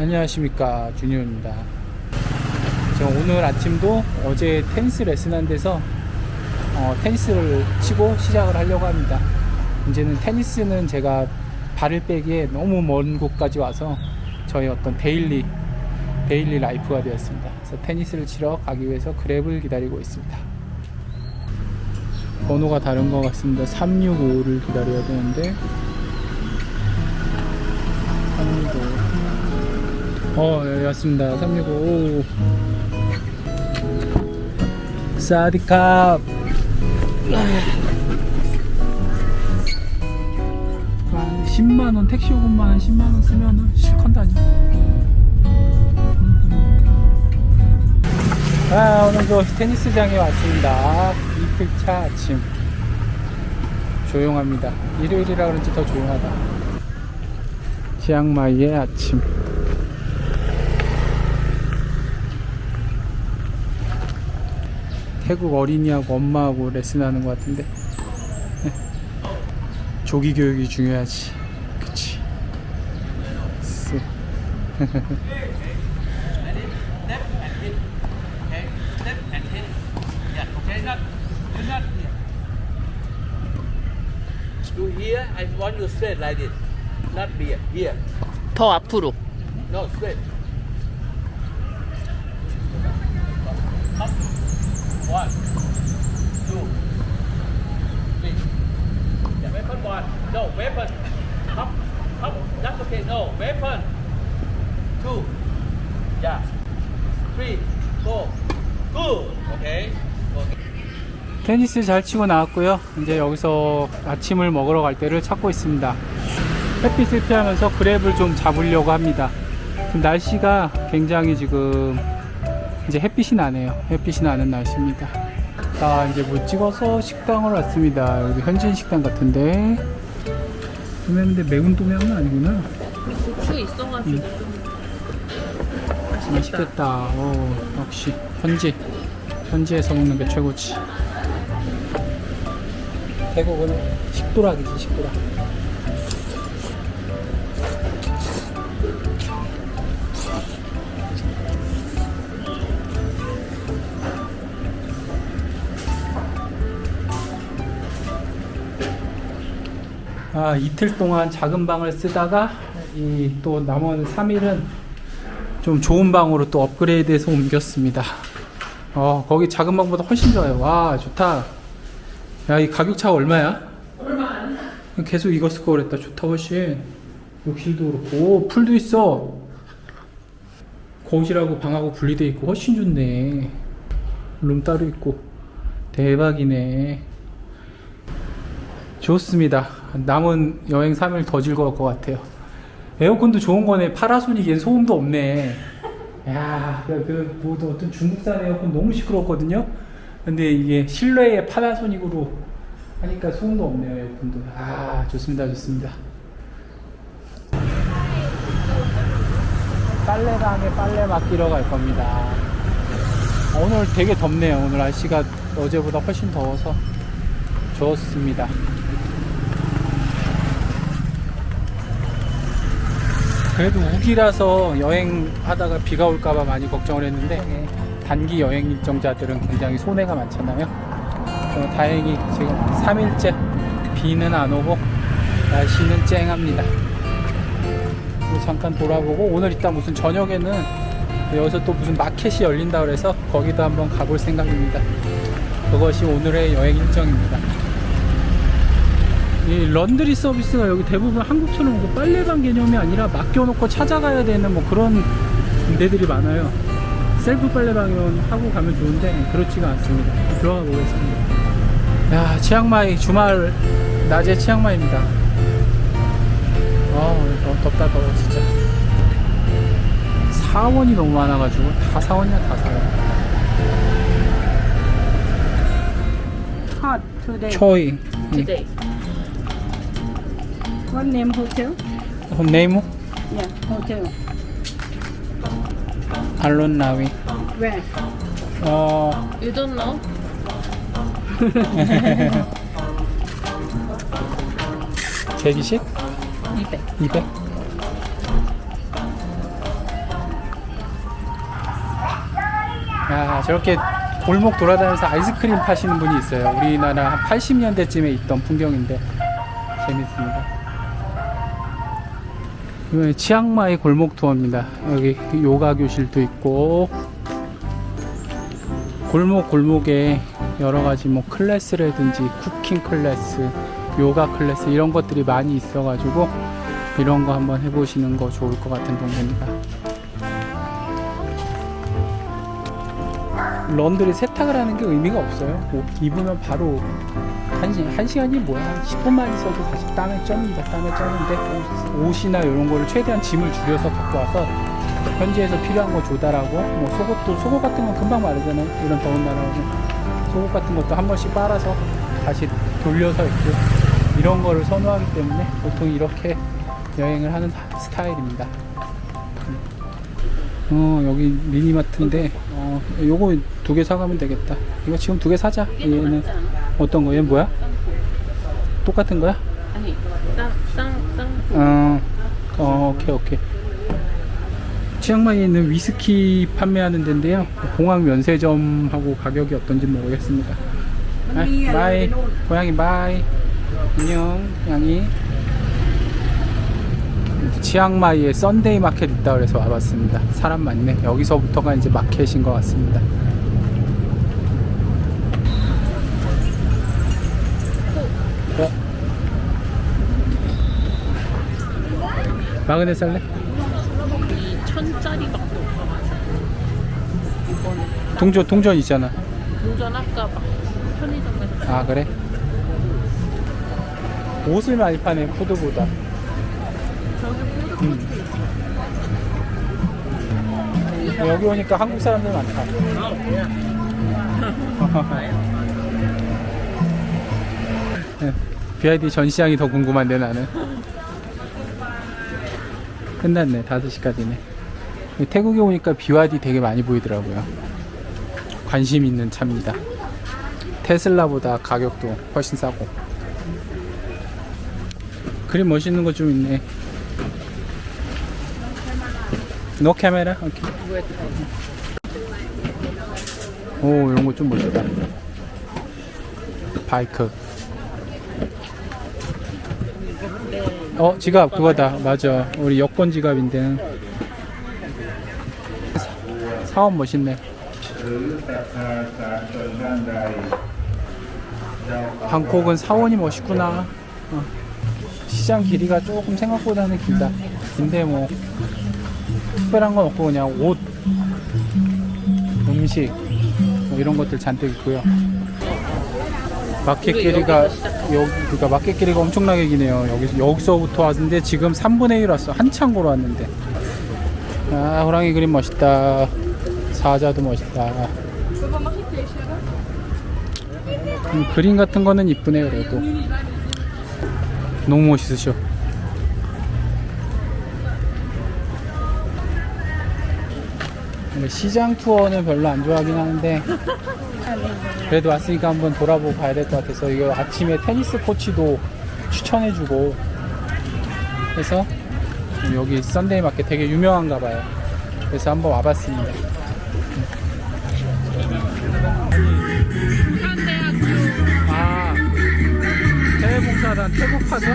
안녕하십니까 저 오늘 아침도 어제 테니스 레슨한 데서 어, 테니스를 치고 시작을 하려고 합니다. 이제는 테니스는 제가 발을 빼기에 너무 먼 곳까지 와서 저의 어떤 데일리 데일리 라이프가 되었습니다. 그래서 테니스를 치러 가기 위해서 그랩을 기다리고 있습니다. 번호가 다른 것 같습니다. 365를 기다려야 되는데 365 어, 예, 왔습니다. 365. 사디캅. 아, 10만원, 택시 요금만 한 10만원 쓰면은 실컷 다니. 아, 오늘도 테니스장에 왔습니다. 이틀차 아침. 조용합니다. 일요일이라 그런지 더 조용하다. 치앙마이의 아침. 태국 어린이하고 엄마하고 레슨하는 것 같은데 네. 조기 교육이 중요하지 그치 쓰. Do here, I want you straight like this. Not here. Here. 더 앞으로. No, straight. 테니스 잘 치고 나왔고요 이제 여기서 아침을 먹으러 갈 때를 찾고 있습니다 햇빛을 피하면서 그랩을 좀 잡으려고 합니다 지금 날씨가 굉장히 지금 이제 햇빛이 나네요. 햇빛이 나는 날씨입니다. 자 이제 뭐 찍어서 식당을 왔습니다. 여기 현진 식당 같은데. 근데 매운 또명은 아니구나. 국수 있어가지고. 좀 맛있겠다. 어, 역시 현지. 현지에서 먹는 게 최고지. 태국은 식도락이지 식도락 아 이틀 동안 작은 방을 쓰다가 이 또 남은 3일은 좀 좋은 방으로 또 업그레이드해서 옮겼습니다. 어, 거기 작은 방보다 훨씬 좋아요. 와, 좋다. 야, 이 가격 차가 얼마야? 얼마 안 계속 이거 쓸 거 그랬다. 좋다, 훨씬. 욕실도 그렇고. 오, 풀도 있어. 거실하고 방하고 분리돼 있고 훨씬 좋네. 룸 따로 있고. 대박이네. 좋습니다. 남은 여행 3일 더 즐거울 것 같아요. 에어컨도 좋은 거네. 파라소닉엔 소음도 없네. 야, 그, 그, 뭐, 어떤 중국산 에어컨 너무 시끄럽거든요? 근데 이게 실내에 파나소닉으로 하니까 소음도 없네요, 에어컨도. 아, 좋습니다, 좋습니다. 빨래방에 빨래 맡기러 갈 겁니다. 오늘 되게 덥네요. 오늘 날씨가 어제보다 훨씬 더워서 좋습니다. 그래도 우기라서 여행하다가 비가 올까봐 많이 걱정을 했는데 단기 여행 일정자들은 굉장히 손해가 많잖아요. 어, 다행히 지금 3일째 비는 안 오고 날씨는 쨍합니다. 잠깐 돌아보고 오늘 이따 무슨 저녁에는 여기서 또 무슨 마켓이 열린다 그래서 거기도 한번 가볼 생각입니다. 그것이 오늘의 여행 일정입니다. 이 런드리 서비스가 여기 대부분 한국처럼 뭐 빨래방 개념이 아니라 맡겨놓고 찾아가야 되는 뭐 그런 데들이 많아요. 셀프 빨래방이면 하고 가면 좋은데 그렇지가 않습니다. 들어가 보겠습니다. 야, 치앙마이 주말 낮에 치앙마이입니다. 더 덥다 더워 진짜. 사원이 너무 많아가지고 다 사원이야 다 사원. hot today. 초이. today. What name hotel? 네이모? Yeah, hotel. 알론 나위. Where? 어, You don't know? 제기식? 200. 200? 야, 저렇게 골목 돌아다니면서 아이스크림 파시는 분이 있어요. 우리나라 한 80년대쯤에 있던 풍경인데 재밌습니다. 치앙마이 골목 투어입니다. 여기 요가 교실도 있고 골목 골목에 여러 가지 뭐 클래스라든지 쿠킹 클래스, 요가 클래스 이런 것들이 많이 있어가지고 이런 거 한번 해보시는 거 좋을 것 같은 동네입니다. 런드리 세탁을 하는 게 의미가 없어요. 옷 입으면 바로 한, 시, 한 시간이 뭐야? 한 10분만 있어도 다시 땀에 쩝니다. 땀에 쩌는데 옷- 옷이나 이런 거를 최대한 짐을 줄여서 갖고 와서 현지에서 필요한 거 조달하고 뭐 속옷도 속옷 같은 건 금방 마르잖아요. 이런 더운 나라는 속옷 같은 것도 한 번씩 빨아서 다시 돌려서 입고 이런 거를 선호하기 때문에 보통 이렇게 여행을 하는 스타일입니다. 어 여기 미니마트인데 어 요거 두 개 사가면 되겠다 이거 지금 두 개 사자 얘는 어떤 거 얘는 뭐야? 똑같은 거야? 아니, 쌍, 쌍, 쌍. 어, 어 오케이 오케이 치앙마이에 있는 위스키 판매하는 데인데요 공항 면세점하고 가격이 어떤지 모르겠습니다 아, 바이 고양이 바이 안녕 고양이 치앙마이에 썬데이 마켓 있다 그래서 와봤습니다. 사람 많네. 여기서부터가 이제 마켓인 것 같습니다. 마그네 살래? 이 천짜리밖에 없어가지고. 동전 동전 있잖아. 동전 아까 막 편의점에서 아 그래? 옷을 많이 파네 푸드보다. 음. 여기 오니까 한국 사람들 많다. 네, BID 전시장이 더 궁금한데 나는. 끝났네 5시까지네. 태국에 오니까 BYD 되게 많이 보이더라고요. 관심 있는 차입니다. 테슬라보다 가격도 훨씬 싸고. 그림 멋있는 거 좀 있네. 노 카메라? 오케이. 오, 이런 거 좀 멋있다. 바이크. 어, 지갑 그거다. 맞아. 우리 여권 지갑인데. 사원 멋있네. 방콕은 사원이 멋있구나. 어. 시장 길이가 조금 생각보다는 길다. 근데 뭐 특별한 건 없고 그냥 옷, 음식 뭐 이런 것들 잔뜩 있고요. 마켓 길이가 여기 그러니까 마켓 길이가 엄청나게 기네요. 여기 여기서부터 왔는데 지금 3분의 1 왔어. 한참 걸어왔는데. 아 호랑이 그림 멋있다. 사자도 멋있다. 음, 그림 같은 거는 이쁘네 그래도. 너무 멋있으셔. 근데 시장 투어는 별로 안 좋아하긴 하는데 그래도 왔으니까 한번 돌아보고 가야 될 것 같아서 이거 아침에 테니스 코치도 추천해주고 해서 여기 썬데이 마켓 되게 유명한가 봐요. 그래서 한번 와봤습니다. 아 대외봉사단 태국 파서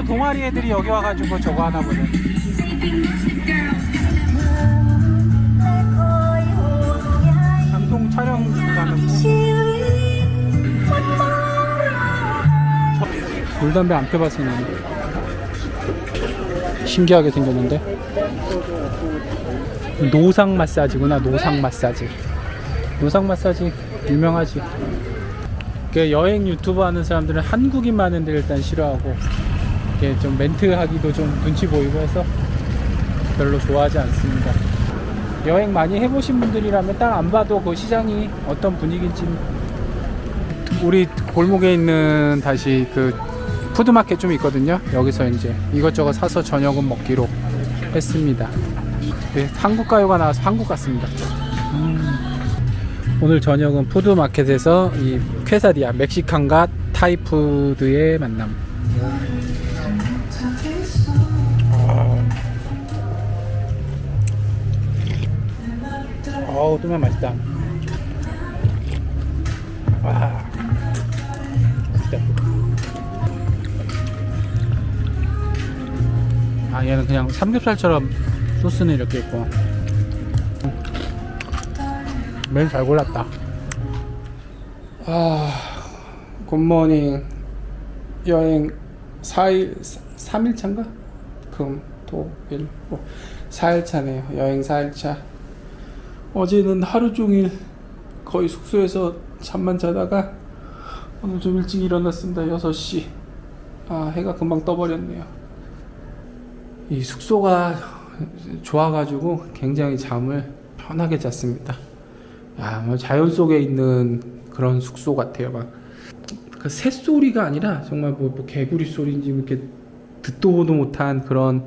학교 동아리 애들이 여기 와가지고 저거 하나 보네. 방송 촬영 가는 물담배 안 나는. 신기하게 생겼는데. 노상 마사지구나 노상 마사지. 노상 마사지 유명하지. 그 여행 유튜브 하는 사람들은 한국인 많은데 일단 싫어하고 이게 좀 멘트 하기도 좀 눈치 보이고 해서 별로 좋아하지 않습니다. 여행 많이 해보신 분들이라면 딱 안 봐도 그 시장이 어떤 분위기인지 우리 골목에 있는 다시 그 푸드마켓 좀 있거든요. 여기서 이제 이것저것 사서 저녁은 먹기로 했습니다. 네, 한국 가요가 나와서 한국 같습니다. 음. 오늘 저녁은 푸드마켓에서 이 퀘사디아 멕시칸과 타이푸드의 만남. 놔두면 맛있다. 와. 진짜. 아 얘는 그냥 삼겹살처럼 소스는 이렇게 있고 맨 잘 골랐다 아 굿모닝 여행 4일 3일차인가? 금, 토, 일, 뭐 4일차네요 여행 4일차 어제는 하루 종일 거의 숙소에서 잠만 자다가 오늘 좀 일찍 일어났습니다 6시 아 해가 금방 떠버렸네요 이 숙소가 좋아가지고 굉장히 잠을 편하게 잤습니다. 야, 뭐 자연 속에 있는 그런 숙소 같아요. 막 그 새소리가 아니라 정말 뭐, 뭐 개구리 소리인지 뭐 이렇게 듣도 보도 못한 그런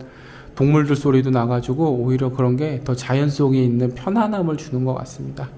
동물들 소리도 나가지고 오히려 그런 게 더 자연 속에 있는 편안함을 주는 것 같습니다.